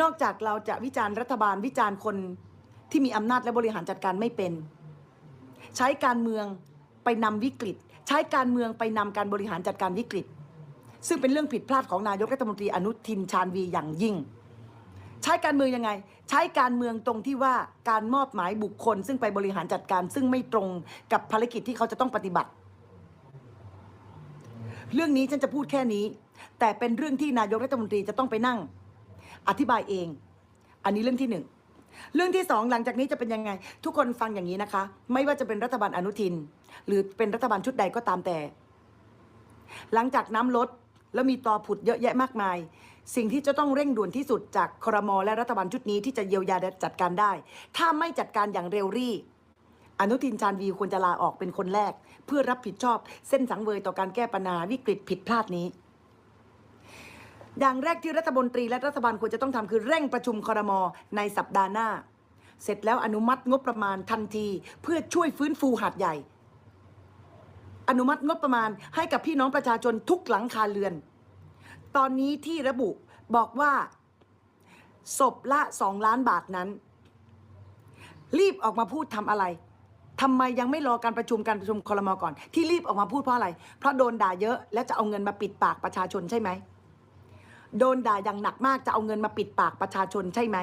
นอกจากเราจะวิจารณ์รัฐบาลวิจารณ์คนที่มีอำนาจและบริหารจัดการไม่เป็น ใช้การเมืองไปนำวิกฤต ใช้การเมืองไปนำการบริหารจัดการวิกฤต ซึ่งเป็นเรื่องผิดพลาดของนายกรัฐมนตรีอนุทินชาญวีอย่างยิ่ง ใช้การเมืองยังไง ใช้การเมืองตรงที่ว่าการมอบหมายบุคคล ซึ่งไปบริหารจัดการ ซึ่งไม่ตรงกับภารกิจที่เขาจะต้องปฏิบัติ เรื่องนี้ฉันจะพูดแค่นี้ แต่เป็นเรื่องที่นายกรัฐมนตรีจะต้องไปนั่ง อธิบายเอง อันนี้เรื่องที่หนึ่งเรื่องที่สองหลังจากนี้จะเป็นยังไง ทุกคนฟังอย่างนี้นะคะ ไม่ว่าจะเป็นรัฐบาลอนุทิน หรือเป็นรัฐบาลชุดใดก็ตามแต่ หลังจากน้ำลดแล้วมีตอผุดเยอะแยะมากมาย สิ่งที่จะต้องเร่งด่วนที่สุดจากครมและรัฐบาลชุดนี้ที่จะเยียวยาจัดการได้ ถ้าไม่จัดการอย่างเร็วรี่ อนุทินชาญวีควรจะลาออกเป็นคนแรก เพื่อรับผิดชอบเส้นสังเวยต่อการแก้ปัญหาวิกฤตผิดพลาดนี้ อย่างแรกที่รัฐมนตรีและรัฐบาลควรจะต้องทำคือเร่งประชุมคอรมอในสัปดาห์หน้า เสร็จแล้วอนุมัติงบประมาณทันที เพื่อช่วยฟื้นฟูหาดใหญ่ อนุมัติงบประมาณให้กับพี่น้องประชาชนทุกหลังคาเรือน ตอนนี้ที่ระบุบอกว่าศพละสองล้านบาทนั้น รีบออกมาพูดทำอะไรทำไมยังไม่รอการประชุมการประชุมคอรมอก่อน ที่รีบออกมาพูดเพราะอะไร เพราะโดนด่าเยอะ แล้วจะเอาเงินมาปิดปากประชาชนใช่ไหม โดนด่าอย่างหนักมากจะเอาเงินมาปิดปากประชาชนใช่ไหม